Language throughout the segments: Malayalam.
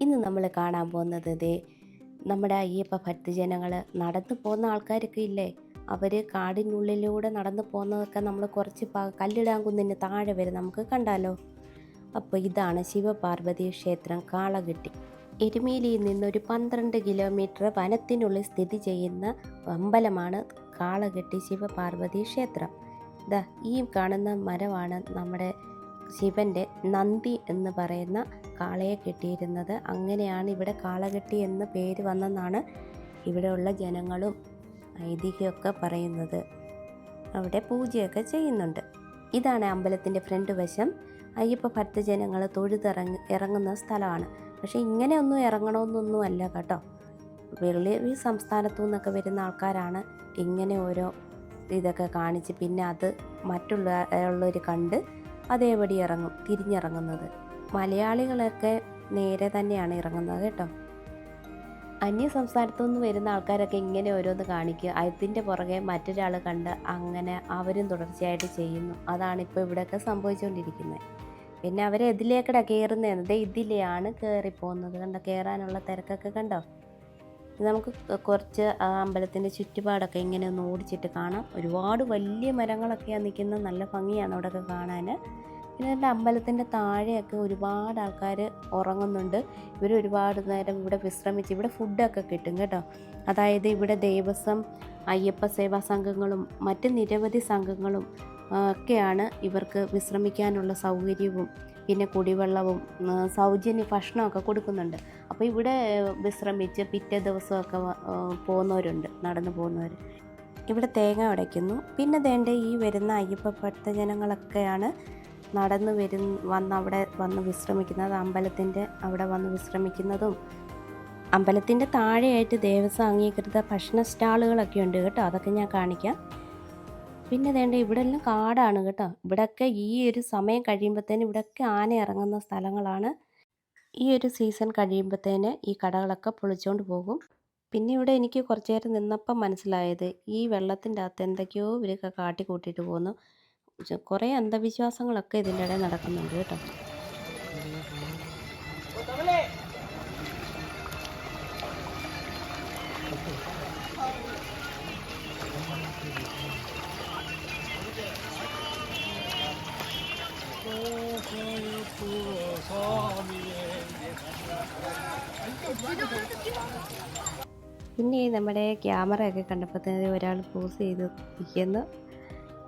ഇന്ന് നമ്മൾ കാണാൻ പോകുന്നത് ദേ നമ്മുടെ അയ്യപ്പ ഭക്തജനങ്ങൾ നടന്നു പോകുന്ന ആൾക്കാരൊക്കെ ഇല്ലേ? അവർ കാടിനുള്ളിലൂടെ നടന്നു പോകുന്നതൊക്കെ നമ്മൾ കുറച്ച് കല്ലിടാൻ കുന്നിന് താഴെ വരെ നമുക്ക് കണ്ടാലോ? അപ്പോൾ ഇതാണ് ശിവപാർവതി ക്ഷേത്രം കാളകെട്ടി. എരുമേലിയിൽ നിന്നൊരു പന്ത്രണ്ട് കിലോമീറ്റർ വനത്തിനുള്ളിൽ സ്ഥിതി ചെയ്യുന്ന അമ്പലമാണ് കാളകെട്ടി ശിവപാർവതി ക്ഷേത്രം. ദാ ഈ കാണുന്ന മരമാണ് നമ്മുടെ ശിവന്റെ നന്ദി എന്ന് പറയുന്ന കാളയെ കെട്ടിയിരുന്നത്. അങ്ങനെയാണ് ഇവിടെ കാളകെട്ടി എന്ന പേര് വന്നെന്നാണ് ഇവിടെയുള്ള ജനങ്ങളും ഐതിഹ്യമൊക്കെ പറയുന്നത്. അവിടെ പൂജയൊക്കെ ചെയ്യുന്നുണ്ട്. ഇതാണ് അമ്പലത്തിന്റെ ഫ്രണ്ട് വശം. അയ്യപ്പ ഭക്തജനങ്ങൾ തൊഴുതിറങ്ങി ഇറങ്ങുന്ന സ്ഥലമാണ്. പക്ഷേ ഇങ്ങനെയൊന്നും ഇറങ്ങണമെന്നൊന്നും അല്ല കേട്ടോ. വെളി ഈ സംസ്ഥാനത്തു നിന്നൊക്കെ വരുന്ന ആൾക്കാരാണ് ഇങ്ങനെ ഓരോ ഇതൊക്കെ കാണിച്ച് പിന്നെ അത് മറ്റുള്ള ഉള്ളവർ കണ്ട് അതേപടി ഇറങ്ങും തിരിഞ്ഞിറങ്ങുന്നത്. മലയാളികളൊക്കെ നേരെ തന്നെയാണ് ഇറങ്ങുന്നത് കേട്ടോ. അന്യ സംസ്ഥാനത്തു നിന്ന് വരുന്ന ആൾക്കാരൊക്കെ ഇങ്ങനെ ഓരോന്ന് കാണിക്കുക. അതിന്റെ പുറകെ മറ്റൊരാൾ കണ്ട് അങ്ങനെ അവരും തുടർച്ചയായിട്ട് ചെയ്യുന്നു. അതാണ് ഇപ്പോൾ ഇവിടെയൊക്കെ സംഭവിച്ചുകൊണ്ടിരിക്കുന്നത് പിന്നെ അവരെതിലേക്കട കയറുന്നതെന്നത് കയറുന്നത് ഇതിലെയാണ് കയറിപ്പോകുന്നത് കണ്ടോ? കയറാനുള്ള തിരക്കൊക്കെ കണ്ടോ? നമുക്ക് കുറച്ച് ആ അമ്പലത്തിന്റെ ചുറ്റുപാടൊക്കെ ഇങ്ങനെ ഒന്ന് ഓടിച്ചിട്ട് കാണാം. ഒരുപാട് വലിയ മരങ്ങളൊക്കെയാണ് നിൽക്കുന്നത്. നല്ല ഭംഗിയാണ് അവിടെയൊക്കെ കാണാൻ. പിന്നെ എന്റെ അമ്പലത്തിന്റെ താഴെയൊക്കെ ഒരുപാട് ആൾക്കാർ ഉറങ്ങുന്നുണ്ട്. ഇവർ ഒരുപാട് നേരം ഇവിടെ വിശ്രമിച്ച് ഇവിടെ ഫുഡൊക്കെ കിട്ടും കേട്ടോ. അതായത് ഇവിടെ ദേവസ്വം അയ്യപ്പ സേവാ സംഘങ്ങളും മറ്റ് നിരവധി സംഘങ്ങളും ഒക്കെയാണ് ഇവർക്ക് വിശ്രമിക്കാനുള്ള സൗകര്യവും പിന്നെ കുടിവെള്ളവും സൗജന്യ ഭക്ഷണമൊക്കെ കൊടുക്കുന്നുണ്ട്. അപ്പോൾ ഇവിടെ വിശ്രമിച്ച് പിറ്റേ ദിവസമൊക്കെ പോകുന്നവരുണ്ട് നടന്നു പോകുന്നവർ ഇവിടെ തേങ്ങ ഉടയ്ക്കുന്നു പിന്നെ വേണ്ട ഈ വരുന്ന അയ്യപ്പ ഭക്തജനങ്ങളൊക്കെയാണ് നടന്നു വരുന്ന വന്ന് അവിടെ വന്ന് വിശ്രമിക്കുന്നത്. അമ്പലത്തിന്റെ അവിടെ വന്ന് വിശ്രമിക്കുന്നതും അമ്പലത്തിന്റെ താഴെയായിട്ട് ദേവസ്വം അംഗീകൃത ഭക്ഷണ സ്റ്റാളുകളൊക്കെ ഉണ്ട് കേട്ടോ. അതൊക്കെ ഞാൻ കാണിക്കാം. പിന്നെ വേണ്ട ഇവിടെ എല്ലാം കാടാണ് കേട്ടോ. ഇവിടെയൊക്കെ ഈ ഒരു സമയം കഴിയുമ്പോഴത്തേന് ഇവിടെയൊക്കെ ആന ഇറങ്ങുന്ന സ്ഥലങ്ങളാണ്. ഈ ഒരു സീസൺ കഴിയുമ്പോഴത്തേന് ഈ കടകളൊക്കെ പൊളിച്ചുകൊണ്ട് പോകും. പിന്നെ ഇവിടെ എനിക്ക് കുറച്ചു നേരം നിന്നപ്പം മനസ്സിലായത് ഈ വെള്ളത്തിന്റെ അകത്ത് എന്തൊക്കെയോ ഇവരൊക്കെ കാട്ടി കൂട്ടിയിട്ട് പോകുന്നു കുറേ അന്ധവിശ്വാസങ്ങളൊക്കെ ഇതിന്റെ ഇടയിൽ നടക്കുന്നുണ്ട് കേട്ടോ. പിന്നെ നമ്മുടെ ക്യാമറയൊക്കെ കണ്ടപ്പോഴത്തേന് ഒരാൾ പോസ് ചെയ്ത് ഇരിക്കുന്നു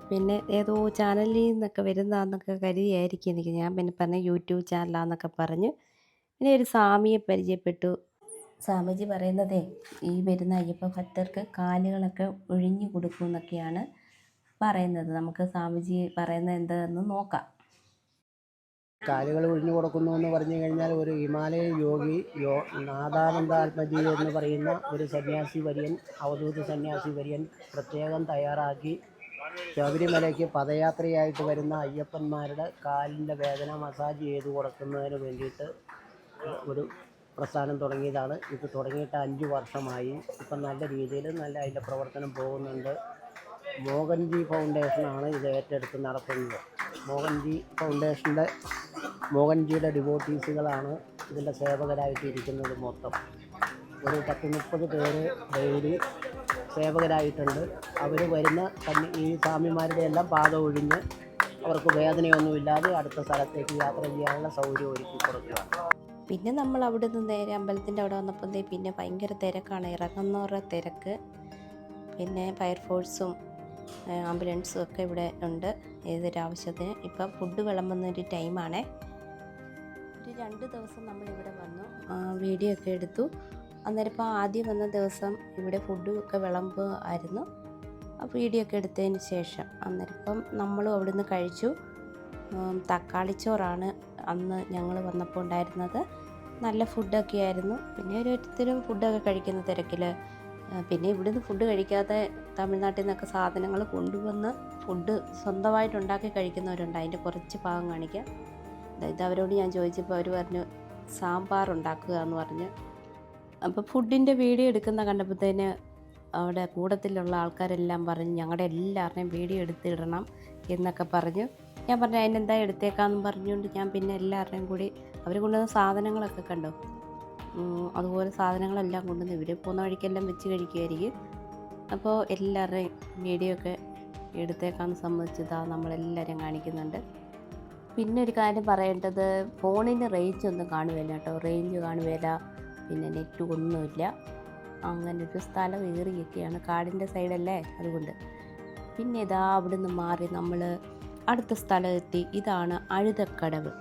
പിന്നെ ഏതോ ചാനലിൽ നിന്നൊക്കെ വരുന്നതാണെന്നൊക്കെ കരുതിയായിരിക്കും എനിക്ക്. ഞാൻ പിന്നെ പറഞ്ഞ യൂട്യൂബ് ചാനലാന്നൊക്കെ പറഞ്ഞു. പിന്നെ ഒരു സ്വാമിയെ പരിചയപ്പെട്ടു. സ്വാമിജി പറയുന്നതേ ഈ വരുന്ന അയ്യപ്പ ഭക്തർക്ക് കാലുകളൊക്കെ ഒഴിഞ്ഞു കൊടുക്കും എന്നൊക്കെയാണ് പറയുന്നത്. നമുക്ക് സ്വാമിജി പറയുന്നത് എന്താണെന്ന് നോക്കാം. കാലുകൾ ഒഴിഞ്ഞു കൊടുക്കുന്നു എന്ന് പറഞ്ഞു കഴിഞ്ഞാൽ ഒരു ഹിമാലയ യോഗി യോ നാദാനന്ദാത്മജി എന്ന് പറയുന്ന ഒരു സന്യാസി വര്യൻ അവധൂത സന്യാസി വര്യൻ പ്രത്യേകം തയ്യാറാക്കി ശബരിമലയ്ക്ക് പദയാത്രയായിട്ട് വരുന്ന അയ്യപ്പന്മാരുടെ കാലിന്റെ വേദന മസാജ് ചെയ്ത് കൊടുക്കുന്നതിന് വേണ്ടിയിട്ട് ഒരു പ്രസ്ഥാനം തുടങ്ങിയതാണ്. ഇത് തുടങ്ങിയിട്ട് അഞ്ച് വർഷമായി. ഇപ്പം നല്ല രീതിയിൽ നല്ല അതിന്റെ പ്രവർത്തനം പോകുന്നുണ്ട്. മോഹൻജി ഫൗണ്ടേഷനാണ് ഇത് ഏറ്റെടുത്ത് നടത്തുന്നത്. മോഹൻജി ഫൗണ്ടേഷന്റെ മോഹൻജിയുടെ ഡിവോട്ടീസുകളാണ് ഇതിന്റെ സേവകരായിട്ട് ഇരിക്കുന്നത് മൊത്തം. ഒരു പത്ത് മുപ്പത് പേര് ഡെയിലി സേവകരായിട്ടുണ്ട്. അവർ വരുന്ന ഈ സ്വാമിമാരുടെ എല്ലാം പാത ഒഴിഞ്ഞ് അവർക്ക് വേദനയൊന്നുമില്ലാതെ അടുത്ത സ്ഥലത്തേക്ക് യാത്ര ചെയ്യാനുള്ള സൗകര്യം ഒരുക്കി കൊടുക്കുകയാണ്. പിന്നെ നമ്മൾ അവിടെ നിന്ന് നേരെ അമ്പലത്തിന്റെ അവിടെ വന്നപ്പോൾ പിന്നെ ഭയങ്കര തിരക്കാണ്. ഇറങ്ങുന്ന ഇറങ്ങുന്നവരുടെ തിരക്ക്. പിന്നെ ഫയർഫോഴ്സും ആംബുലൻസും ഒക്കെ ഇവിടെ ഉണ്ട്. ഏതൊരു ആവശ്യത്തിന് ഇപ്പം ഫുഡ് വിളമ്പുന്ന ഒരു ടൈമാണേ രണ്ട് ദിവസം നമ്മൾ ഇവിടെ വന്നു വീഡിയോ ഒക്കെ എടുത്തു. അന്നേരം ഇപ്പോൾ ആദ്യം വന്ന ദിവസം ഇവിടെ ഫുഡും ഒക്കെ വിളമ്പ് ആയിരുന്നു ആ വീഡിയോ ഒക്കെ എടുത്തതിന് ശേഷം അന്നേരം ഇപ്പം നമ്മളും അവിടുന്ന് കഴിച്ചു. തക്കാളി തക്കാളിച്ചോറാണ് അന്ന് ഞങ്ങൾ വന്നപ്പോൾ ഉണ്ടായിരുന്നത്. നല്ല ഫുഡൊക്കെ ആയിരുന്നു. പിന്നെ ഓരോരുത്തരും ഫുഡൊക്കെ കഴിക്കുന്ന തിരക്കിൽ പിന്നെ ഇവിടുന്ന് ഫുഡ് കഴിക്കാതെ തമിഴ്നാട്ടിൽ നിന്നൊക്കെ സാധനങ്ങൾ കൊണ്ടുവന്ന് ഫുഡ് സ്വന്തമായിട്ട് ഉണ്ടാക്കി കഴിക്കുന്നവരുണ്ട്. അതിന്റെ കുറച്ച് ഭാഗം കാണിക്കാം. ഇത് അവരോട് ഞാൻ ചോദിച്ചപ്പോൾ അവർ പറഞ്ഞു സാമ്പാർ ഉണ്ടാക്കുക എന്ന് പറഞ്ഞു. അപ്പോൾ ഫുഡിന്റെ വീഡിയോ എടുക്കുന്ന കണ്ടപ്പോഴത്തേന് അവിടെ കൂടത്തിലുള്ള ആൾക്കാരെല്ലാം പറഞ്ഞു ഞങ്ങളുടെ എല്ലാവരുടെയും വീഡിയോ എടുത്തിടണം എന്നൊക്കെ പറഞ്ഞു. ഞാൻ പറഞ്ഞു അതിനെന്താ എടുത്തേക്കാന്ന് പറഞ്ഞുകൊണ്ട് ഞാൻ പിന്നെ എല്ലാവരുടെയും കൂടി അവർ കൊണ്ടുവന്ന സാധനങ്ങളൊക്കെ കണ്ടു. അതുപോലെ സാധനങ്ങളെല്ലാം കൊണ്ടുവന്ന് ഇവർ പോകുന്ന വഴിക്കെല്ലാം വെച്ച് കഴിക്കുമായിരിക്കും അപ്പോൾ എല്ലാവരുടെയും വീഡിയോ ഒക്കെ എടുത്തേക്കാന്ന് സമ്മതിച്ചതാ നമ്മളെല്ലാവരെയും കാണിക്കുന്നുണ്ട്. പിന്നെ ഒരു കാര്യം പറയേണ്ടത് ഫോണിന് റേഞ്ച് ഒന്നും കാണുകയില്ല കേട്ടോ. റേഞ്ച് കാണുകയില്ല പിന്നെ നെറ്റ് ഒന്നുമില്ല. അങ്ങനെ ഒരു സ്ഥലം ഏറിയൊക്കെയാണ് കാടിന്റെ സൈഡല്ലേ അതുകൊണ്ട്. പിന്നെ ഇതാ അവിടെ നിന്ന് മാറി നമ്മൾ അടുത്ത സ്ഥലം എത്തി ഇതാണ് അഴുതക്കടവ്.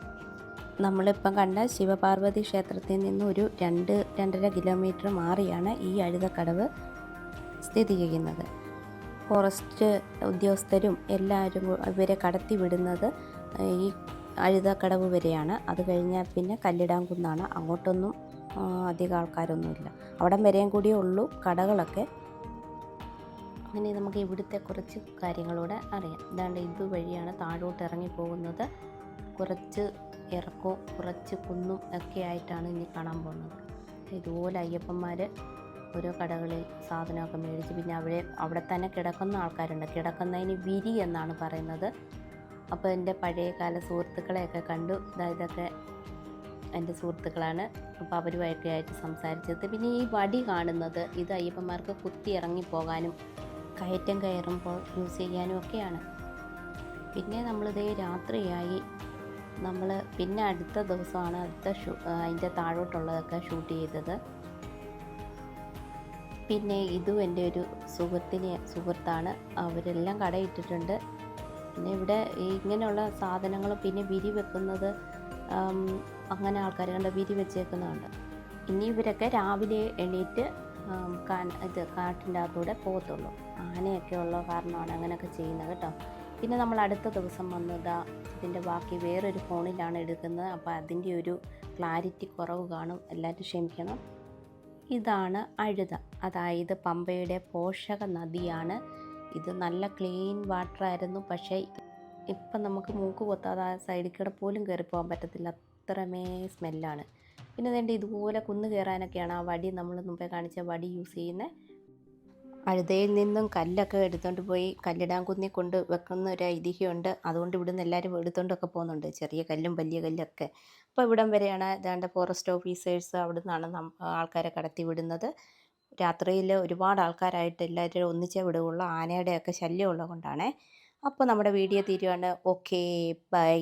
നമ്മളിപ്പം കണ്ട ശിവപാർവതി ക്ഷേത്രത്തിൽ നിന്ന് ഒരു രണ്ട് രണ്ടര കിലോമീറ്റർ മാറിയാണ് ഈ അഴുതക്കടവ് സ്ഥിതി ചെയ്യുന്നത്. ഫോറസ്റ്റ് ഉദ്യോഗസ്ഥരും എല്ലാവരും ഇവരെ കടത്തി വിടുന്നത് ഈ അഴുതക്കടവ് വരെയാണ്. അത് കഴിഞ്ഞാൽ പിന്നെ കല്ലിടാംകുന്നാണ്. അങ്ങോട്ടൊന്നും അധികം ആൾക്കാരൊന്നുമില്ല. അവിടം വരെയും കൂടിയേ ഉള്ളൂ. കടകളൊക്കെ. അങ്ങനെ നമുക്ക് ഇവിടുത്തെ കുറച്ച് കാര്യങ്ങളൂടെ അറിയാം. ഇതാണ്ട് ഇതുവഴിയാണ് താഴോട്ട് ഇറങ്ങി പോകുന്നത്. കുറച്ച് ഇറക്കവും കുറച്ച് കുന്നും ഒക്കെ ആയിട്ടാണ് ഇനി കാണാൻ പോകുന്നത്. ഇതുപോലെ അയ്യപ്പന്മാർ ഓരോ കടകളിൽ സാധനമൊക്കെ മേടിച്ച് പിന്നെ അവിടെ അവിടെ തന്നെ കിടക്കുന്ന ആൾക്കാരുണ്ട്. കിടക്കുന്നതിന് വിരി എന്നാണ് പറയുന്നത്. അപ്പോൾ എന്റെ പഴയകാല സുഹൃത്തുക്കളെയൊക്കെ കണ്ടു. ഇതൊക്കെ എന്റെ സുഹൃത്തുക്കളാണ്. അപ്പോൾ അവരുമായിട്ട് ആയിട്ട് സംസാരിച്ചത്. പിന്നെ ഈ വടി കാണുന്നത് ഇത് അയ്യപ്പന്മാർക്ക് കുത്തി ഇറങ്ങി പോകാനും കയറ്റം കയറുമ്പോൾ യൂസ് ചെയ്യാനും ഒക്കെയാണ്. പിന്നെ നമ്മളിതേ രാത്രിയായി. നമ്മൾ പിന്നെ അടുത്ത ദിവസമാണ് അടുത്ത ഷൂ അതിന്റെ താഴോട്ടുള്ളതൊക്കെ ഷൂട്ട് ചെയ്തത്. പിന്നെ ഇതും എന്റെ ഒരു സുഹൃത്തിനെ സുഹൃത്താണ്. അവരെല്ലാം കടയിട്ടിട്ടുണ്ട്. പിന്നെ ഇവിടെ ഇങ്ങനെയുള്ള സാധനങ്ങൾ പിന്നെ വിരി വെക്കുന്നത് അങ്ങനെ ആൾക്കാർ കണ്ട വിരി വെച്ചേക്കുന്നുണ്ട് ഇനി ഇവരൊക്കെ രാവിലെ എണീറ്റ് ഇത് കാട്ടിന്റെ അകത്തൂടെ പോകത്തുള്ളൂ. ആനയൊക്കെ ഉള്ള കാരണമാണ് അങ്ങനെയൊക്കെ ചെയ്യുന്നത് കേട്ടോ. പിന്നെ നമ്മൾ അടുത്ത ദിവസം വന്നതാ ഇതിന്റെ ബാക്കി വേറൊരു ഫോണിലാണ് എടുക്കുന്നത്. അപ്പോൾ അതിന്റെ ഒരു ക്ലാരിറ്റി കുറവ് കാണും. എല്ലാവരും ക്ഷമിക്കണം. ഇതാണ് അഴുത. അതായത് പമ്പയുടെ പോഷക നദിയാണ് ഇത് നല്ല ക്ലീൻ വാട്ടർ ആയിരുന്നു പക്ഷേ ഇപ്പം നമുക്ക് മൂക്ക് പൊത്താതെ ആ സൈഡിൽ കൂടെ പോലും കയറി പോകാൻ പറ്റത്തില്ല. അത്രമേ സ്മെല്ലാണ്. പിന്നെ വേണ്ട ഇതുപോലെ കുന്നു കയറാനൊക്കെയാണ് ആ വടി നമ്മൾ മുമ്പേ കാണിച്ച വടി യൂസ് ചെയ്യുന്നത് അഴുതയിൽ നിന്നും കല്ലൊക്കെ എടുത്തുകൊണ്ട് പോയി കല്ലിടാൻ കുന്നി കൊണ്ട് വെക്കുന്ന ഒരു ഐതിഹ്യമുണ്ട്. അതുകൊണ്ട് ഇവിടുന്ന് എല്ലാവരും എടുത്തുകൊണ്ടൊക്കെ പോകുന്നുണ്ട്. ചെറിയ കല്ലും വലിയ കല്ലൊക്കെ. അപ്പോൾ ഇവിടം വരെയാണ് ഏതാണ്ട് ഫോറസ്റ്റ് ഓഫീസേഴ്സ് അവിടെ നിന്നാണ് ആൾക്കാരെ കടത്തി വിടുന്നത്. രാത്രിയിൽ ഒരുപാട് ആൾക്കാരായിട്ട് എല്ലാവരും ഒന്നിച്ച് വിടുകയുള്ളൂ. ആനയുടെയൊക്കെ ശല്യം ഉള്ളത് കൊണ്ടാണേ അപ്പോൾ നമ്മുടെ വീഡിയോ തീരുവാണ്. Okay bye.